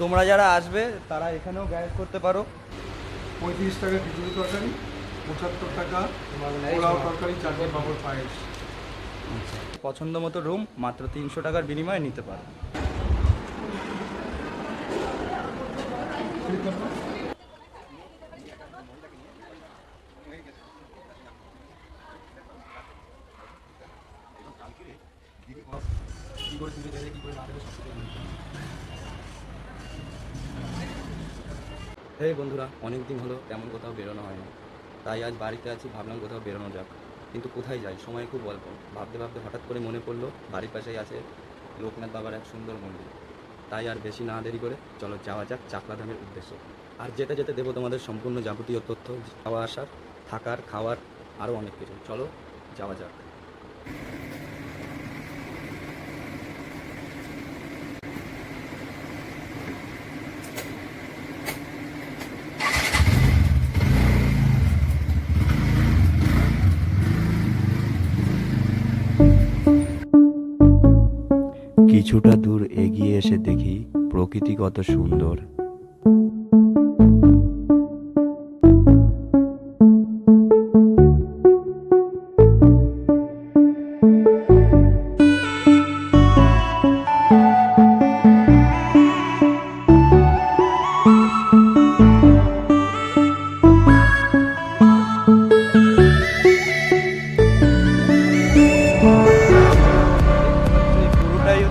তোমরা যারা আসবে তারা এখানেও গ্যারেজ করতে পারো। পঁয়ত্রিশ টাকা খিচুড়ি তরকারি পঁচাত্তর টাকা পোলাও তরকারি চাটনি পাঁপড় পায়েস। পছন্দ মতো রুম মাত্র তিনশো টাকার বিনিময়ে নিতে পারো। হে বন্ধুরা অনেক দিন হলো তেমন কোথাও বেরোনো হয়নি। তাই আজ বাড়িতে আছি, ভাবলাম কোথাও বেরোনো যাক। কিন্তু কোথায় যাই, সময় খুব অল্প। ভাবতে ভাবতে হঠাৎ করে মনে পড়ল, বাড়ির পাশেই আছে লোকনাথ বাবার এক সুন্দর মন্দির। তাই আর বেশি না দেরি করে চলো যাওয়া যাক চাকলাধামের উদ্দেশ্যে। আর যেতে যেতে দেবো তোমাদের সম্পূর্ণ যাবতীয় তথ্য, যাওয়া আসার, থাকার, খাওয়ার আরও অনেক কিছু। চলো যাওয়া যাক। কিছুটা দূর এগিয়ে এসে দেখি প্রকৃতি কত সুন্দর।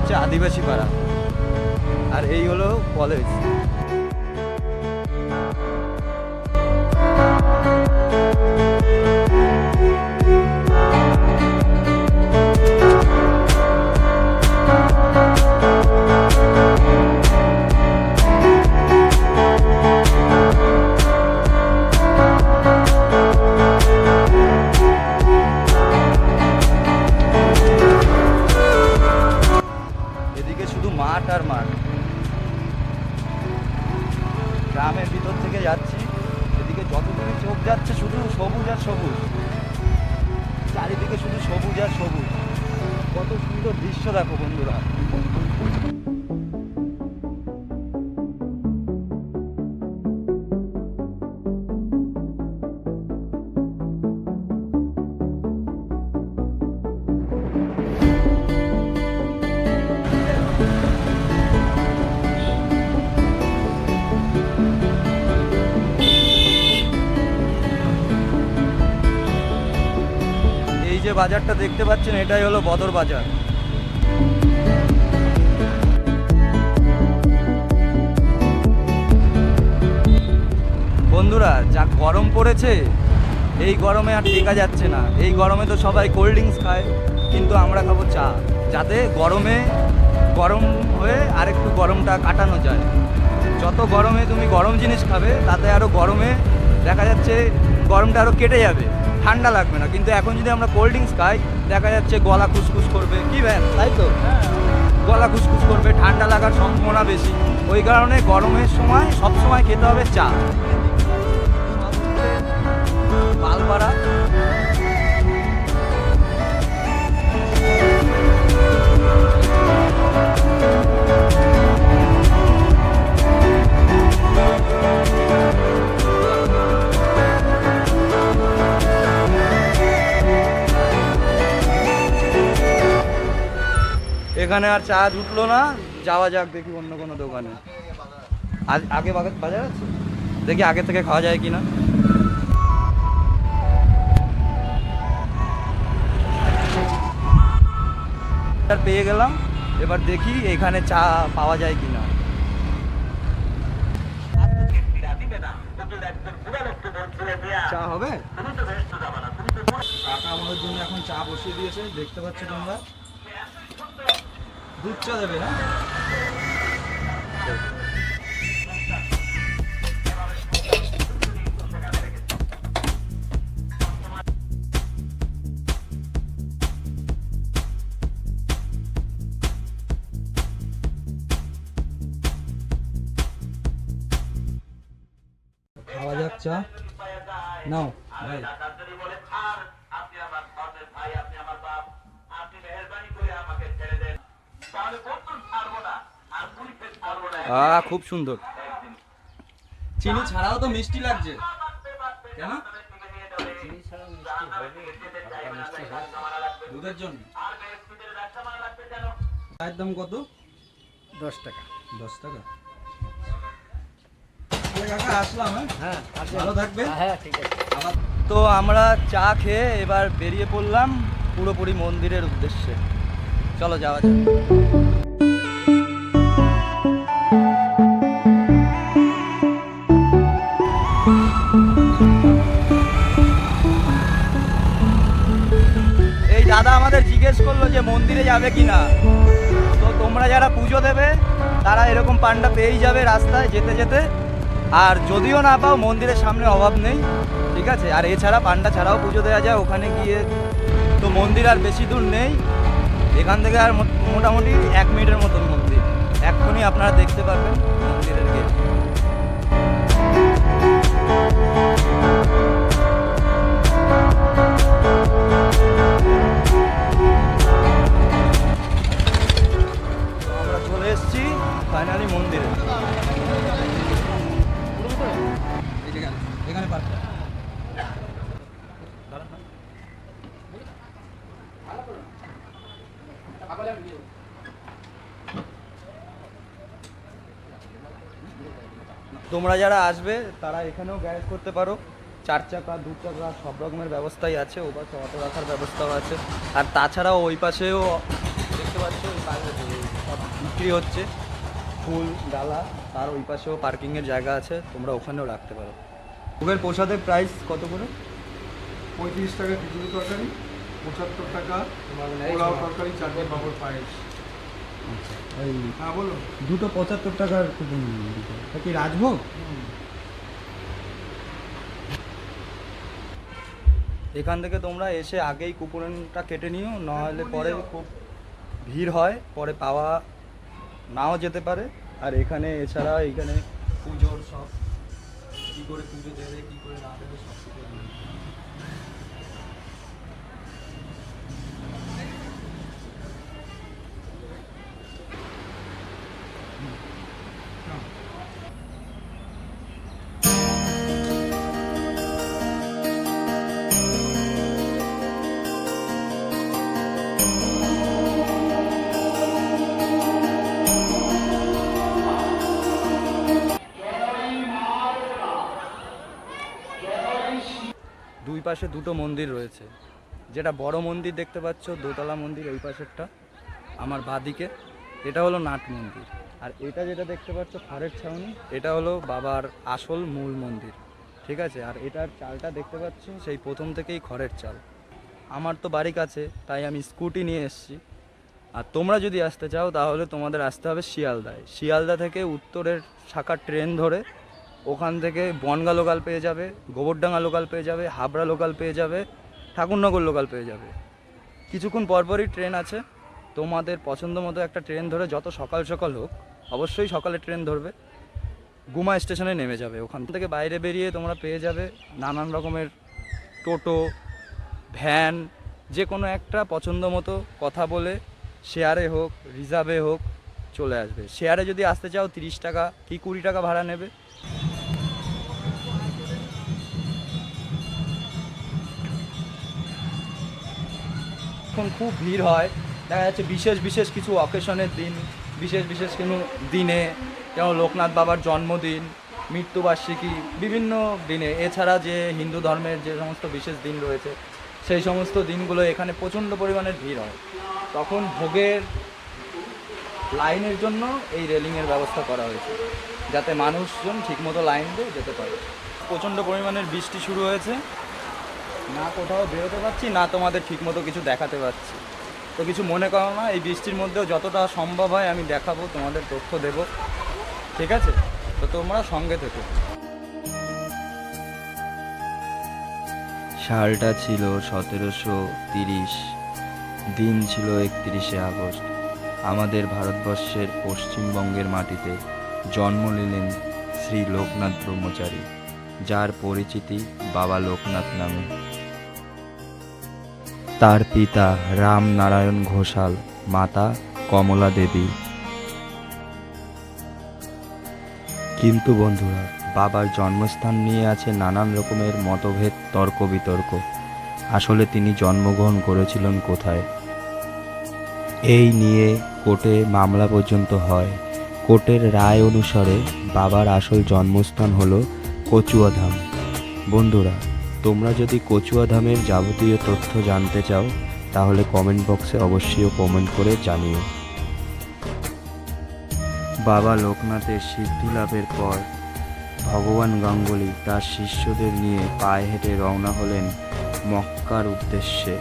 হচ্ছে আদিবাসী পাড়া। আর এই হলো কলেজ। দৃশ্য দেখো বন্ধুরা। যে বাজারটা দেখতে পাচ্ছেন এটাই হলো বদর বাজার। বন্ধুরা, যা গরম পড়েছে, এই গরমে আর টেকা যাচ্ছে না। এই গরমে তো সবাই কোল্ড ড্রিঙ্কস খায়, কিন্তু আমরা খাব চা। যাতে গরমে গরম হয়ে আরেকটু গরমটা কাটানো যায়। যত গরমে তুমি গরম জিনিস খাবে, তাতে আরও গরমে দেখা যাচ্ছে গরমটা আরও কেটে যাবে। ঠান্ডা লাগবে না, কিন্তু এখন যদি আমরা কোল্ড ড্রিঙ্কস খাই, দেখা যাচ্ছে গলা খুসখুস করবে। কি ভ্যান তাই তো? গলা খুসখুস করবে, ঠান্ডা লাগার সম্ভাবনা বেশি। ওই কারণে গরমের সময় সব সময় খেতে হবে চা। এখানে আর চা জুটলো না, যাওয়া যাক, দেখি অন্য কোনো দোকানে। আগে বাজার আছে? দেখি আগে থেকে খাওয়া যায় কিনা। আর পেয়ে গেলাম, এবার দেখি এখানে চা পাওয়া যায় কিনা। চা হবে? আমাদের জন্য এখন চা বসিয়ে দিয়েছে, দেখতে পাচ্ছ তোমরা। দুধ চা দেবে না খাওয়া যাক চা। নাও। আহ খুব সুন্দর। চিনি ছাড়াও তো মিষ্টি লাগছে। কেন? চিনি ছাড়া মিষ্টি হবে মিষ্টি হয় দুধের জন্য। চায়ের দাম কত? দশ টাকা। দশ টাকা। তাহলে কাকা আসলাম হ্যাঁ? হ্যাঁ ভালো থাকবে হ্যাঁ ঠিক আছে। তো আমরা চা খেয়ে এবার বেরিয়ে পড়লাম পুরোপুরি মন্দিরের উদ্দেশ্যে। চলো যাওয়া যাক। জিজ্ঞেস করল যে মন্দিরে যাবে কি না তো তোমরা যারা পুজো দেবে, তারা এরকম পান্ডা পেয়েই যাবে রাস্তায় যেতে যেতে। আর যদিও না পাও, মন্দিরের সামনে অভাব নেই, ঠিক আছে? আর এছাড়া পান্ডা ছাড়াও পুজো দেওয়া যায় ওখানে গিয়ে। তো মন্দির আর বেশি দূর নেই। এখান থেকে আর মোটামুটি এক মিনিটের মতন মন্দির। এক্ষুনি আপনারা দেখতে পারবেন মন্দিরের গেট। ফাইনালি মন্দিরে। তোমরা যারা আসবে, তারা এখানেও গ্যারেজ করতে পারো। চার চাকা, দু চাকা, সব রকমের ব্যবস্থাই আছে ও পাশে অটো রাখার ব্যবস্থাও আছে। আর তাছাড়াও ওই পাশেও দেখতে পাচ্ছ বিক্রি হচ্ছে। ফুল ডালা তার ওই পাশেও পার্কিংয়ের জায়গা আছে তোমরা ওখানেও রাখতে পারো। ভোগের প্রসাদের প্রাইস কত করে? পঁয়ত্রিশ টাকা খিচুড়ি তরকারি পঁচাত্তর টাকা পোলাও তরকারি চাটনি পাঁপড় পায়েস। হ্যাঁ বলুন দুটো পঁচাত্তর টাকার কি রাজভোগ? এখান থেকে তোমরা এসে আগেই কুপনটা কেটে নিও নাহলে পরে খুব ভিড় হয় পরে পাওয়া নাও যেতে পারে। আর এখানে এছাড়া এখানে পুজোর সব কী করে পুজো দেবে, কী করে না দুই পাশে দুটো মন্দির রয়েছে। যেটা বড় মন্দির দেখতে পাচ্ছ, দোতলা মন্দির ওই পাশেরটা, আমার বাদিকে। এটা হলো নাট মন্দির। আর এটা যেটা দেখতে পাচ্ছ খড়ের ছাউনি, এটা হলো বাবার আসল মূল মন্দির। ঠিক আছে? আর এটার চালটা দেখতে পাচ্ছ, সেই প্রথম থেকেই খড়ের চাল। আমার তো বাড়ি কাছে, তাই আমি স্কুটি নিয়ে এসেছি। আর তোমরা যদি আসতে চাও, তাহলে তোমাদের আসতে হবে শিয়ালদায়। শিয়ালদা থেকে উত্তরের শাখার ট্রেন ধরে ওখান থেকে বনগা লোকাল পেয়ে যাবে, গোবরডাঙ্গা লোকাল পেয়ে যাবে, হাবড়া লোকাল পেয়ে যাবে, ঠাকুরনগর লোকাল পেয়ে যাবে। কিছুক্ষণ পরপরই ট্রেন আছে। তোমাদের পছন্দ মতো একটা ট্রেন ধরে যত সকাল সকাল হোক, অবশ্যই সকালে ট্রেন ধরবে। গুমা স্টেশনে নেমে যাবে ওখান থেকে। বাইরে বেরিয়ে তোমরা পেয়ে যাবে নানান রকমের টোটো, ভ্যান, যে কোনো একটা পছন্দ মতো কথা বলে শেয়ারে হোক, রিজার্ভে হোক চলে আসবে। শেয়ারে যদি আসতে চাও তিরিশ টাকা কি কুড়ি টাকা ভাড়া নেবে? এখন খুব ভিড় হয়, দেখা যাচ্ছে বিশেষ বিশেষ কিছু অকেশনের দিন, বিশেষ বিশেষ কোনো দিনে, যেমন লোকনাথ বাবার জন্মদিন, মৃত্যুবার্ষিকী, বিভিন্ন দিনে। এছাড়া যে হিন্দু ধর্মের যে সমস্ত বিশেষ দিন রয়েছে, সেই সমস্ত দিনগুলো এখানে প্রচণ্ড পরিমাণের ভিড় হয়। তখন ভোগের লাইনের জন্য এই রেলিংয়ের ব্যবস্থা করা হয়েছে, যাতে মানুষজন ঠিকমতো লাইন দিয়ে যেতে পারে। প্রচণ্ড পরিমাণের বৃষ্টি শুরু হয়েছে। না কোথাও বেরোতে পারছি, না তোমাদের ঠিকমতো কিছু দেখাতে পারছি। তো কিছু মনে করো না, এই বৃষ্টির মধ্যেও যতটা সম্ভব হয় আমি দেখাবো, তোমাদের তথ্য দেব। ঠিক আছে? তো তোমরা সঙ্গে থেকো। সালটা ছিল সতেরোশো তিরিশ, দিন ছিল একত্রিশে আগস্ট। আমাদের ভারতবর্ষের পশ্চিমবঙ্গের মাটিতে জন্ম নিলেন শ্রী লোকনাথ ব্রহ্মচারী, যার পরিচিতি বাবা লোকনাথ নামে। তার পিতা রামনারায়ণ ঘোষাল, মাতা কমলা দেবী। কিন্তু বন্ধুরা, বাবার জন্মস্থান নিয়ে আছে নানান রকমের মতভেদ তর্ক বিতর্ক আসলে তিনি জন্মগ্রহণ করেছিলেন কোথায়? এই নিয়ে কোর্টে মামলা পর্যন্ত হয়। কোর্টের রায় অনুসারে বাবার আসল জন্মস্থান হলো কচুয়াধাম। বন্ধুরা তোমরা যদি কচুয়া ধামের যাবতীয় তথ্য জানতে চাও, তাহলে কমেন্ট বক্সে অবশ্যই কমেন্ট করে জানিও। বাবা লোকনাথের সিদ্ধি লাভের পর ভগবান গাঙ্গুলি তার শিষ্যদের নিয়ে পায়ে হেঁটে রওনা হলেন মক্কার উদ্দেশ্যে।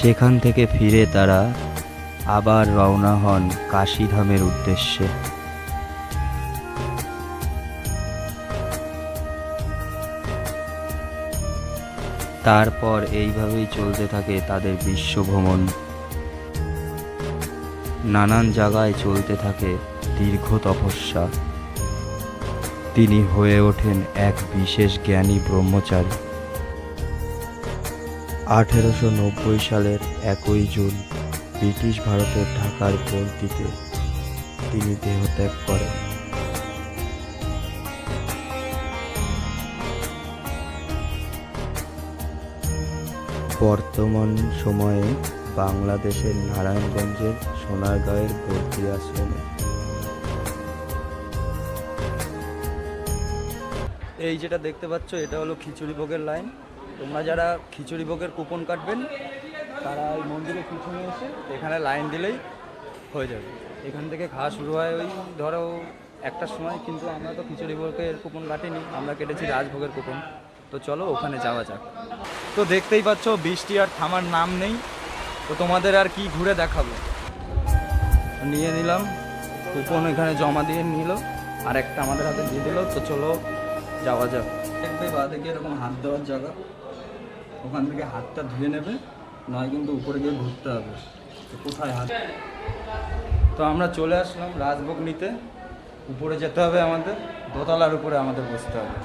সেখান থেকে ফিরে তারা আবার রওনা হন কাশীধামের উদ্দেশ্যে। তারপর এইভাবেই চলতে থাকে তাদের বিশ্ব ভ্রমণ নানান জায়গায় চলতে থাকে দীর্ঘ তপস্যা। তিনি হয়ে ওঠেন এক বিশেষ জ্ঞানী ব্রহ্মচারী। আঠেরোশো নব্বই সালের একই জুন ব্রিটিশ ভারতের ঢাকার বর্তিতে তিনি দেহত্যাগ করেন। বর্তমান সময়ে বাংলাদেশের নারায়ণগঞ্জের সোনারগাঁয়ের ভর্তি আশ্রমে। এই যেটা দেখতে পাচ্ছ, এটা হলো খিচুড়ি ভোগের লাইন তোমরা যারা খিচুড়ি ভোগের কুপন কাটবেন, তারা ওই মন্দিরের পিছনে এসে এখানে লাইন দিলেই হয়ে যাবে। এখান থেকে খাওয়া শুরু হয় ওই, ধরো, একটার সময়, কিন্তু আমরা তো খিচুড়ি ভোগের কুপন কাটিনি, আমরা কেটেছি রাজভোগের কুপন তো চলো, ওখানে যাওয়া যাক। তো দেখতেই পাচ্ছ, বৃষ্টি আর থামার নাম নেই। তো তোমাদের আর কি ঘুরে দেখাবো? নিয়ে নিলাম, কুপন এখানে জমা দিয়ে নিল, আর একটা আমাদের হাতে দিয়ে দিল, তো চলো যাওয়া যাক। দেখবে বা থেকে এরকম হাত দেওয়ার জায়গা। ওখান থেকে হাতটা ধুয়ে নেবে, নয় কিন্তু উপরে গিয়ে ঘুরতে হবে। তো কোথায় হাত? তো আমরা চলে আসলাম রাজভোগ নিতে উপরে যেতে হবে আমাদের, দোতলার উপরে আমাদের বসতে হবে।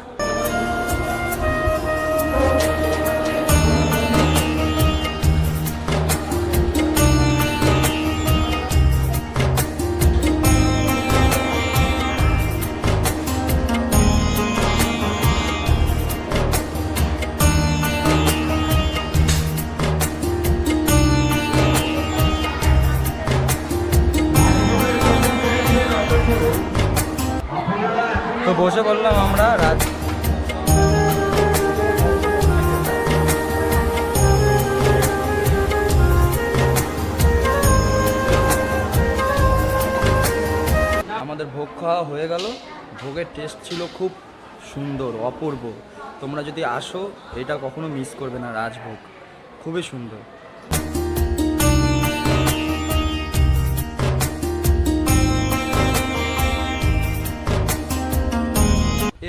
খাওয়া হয়ে গেল। ভোগের টেস্ট ছিল খুব সুন্দর, অপূর্ব। তোমরা যদি আসো, এটা কখনো মিস করবে না রাজভোগ। খুবই সুন্দর।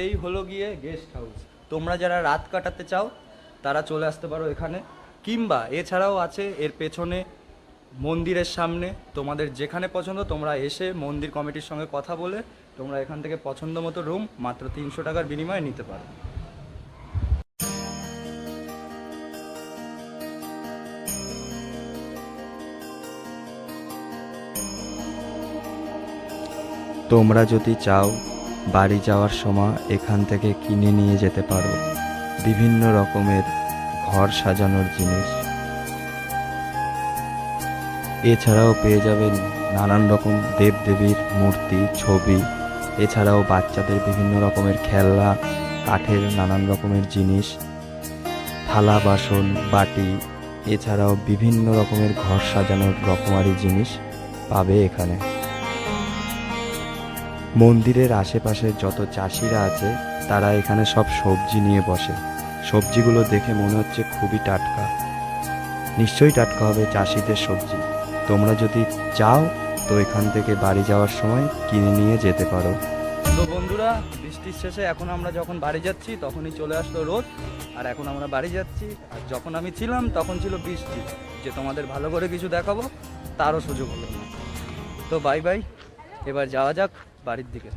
এই হলো গিয়ে গেস্ট হাউস তোমরা যারা রাত কাটাতে চাও, তারা চলে আসতে পারো এখানে। কিংবা এছাড়াও আছে, এর পেছনে মন্দিরের সামনে। তোমাদের যেখানে পছন্দ, তোমরা এসে মন্দির কমিটির সঙ্গে কথা বলে তোমরা এখান থেকে পছন্দ মতো রুম মাত্র তিনশো টাকার বিনিময়ে নিতে পারো। তোমরা যদি চাও বাড়ি যাওয়ার সময় এখান থেকে কিনে নিয়ে যেতে পারো। বিভিন্ন রকমের ঘর সাজানোর জিনিস। এছাড়াও পেয়ে যাবেন নানান রকম দেবদেবীর মূর্তি, ছবি, এছাড়াও বাচ্চাদের বিভিন্ন রকমের খেলনা, কাঠের নানান রকমের জিনিস, থালা, বাসন, বাটি, এছাড়াও বিভিন্ন রকমের ঘর সাজানোর রকমারি জিনিস পাবে এখানে। মন্দিরের আশেপাশে যত চাষিরা আছে, তারা এখানে সব সবজি নিয়ে বসে। সবজিগুলো দেখে মনে হচ্ছে খুবই টাটকা। নিশ্চয়ই টাটকা হবে চাষিদের সবজি। তোমরা যদি চাও, তো এখান থেকে বাড়ি যাওয়ার সময় কিনে নিয়ে যেতে পারো। তো বন্ধুরা, বৃষ্টির শেষে এখন আমরা যখন বাড়ি যাচ্ছি, তখনই চলে আসলো রোদ। আর এখন আমরা বাড়ি যাচ্ছি, আর যখন আমি ছিলাম, তখন ছিল বৃষ্টি। যে তোমাদের ভালো করে কিছু দেখাবো, তারও সুযোগ হলো না। তো বাই বাই এবার যাওয়া যাক বাড়ির দিকে।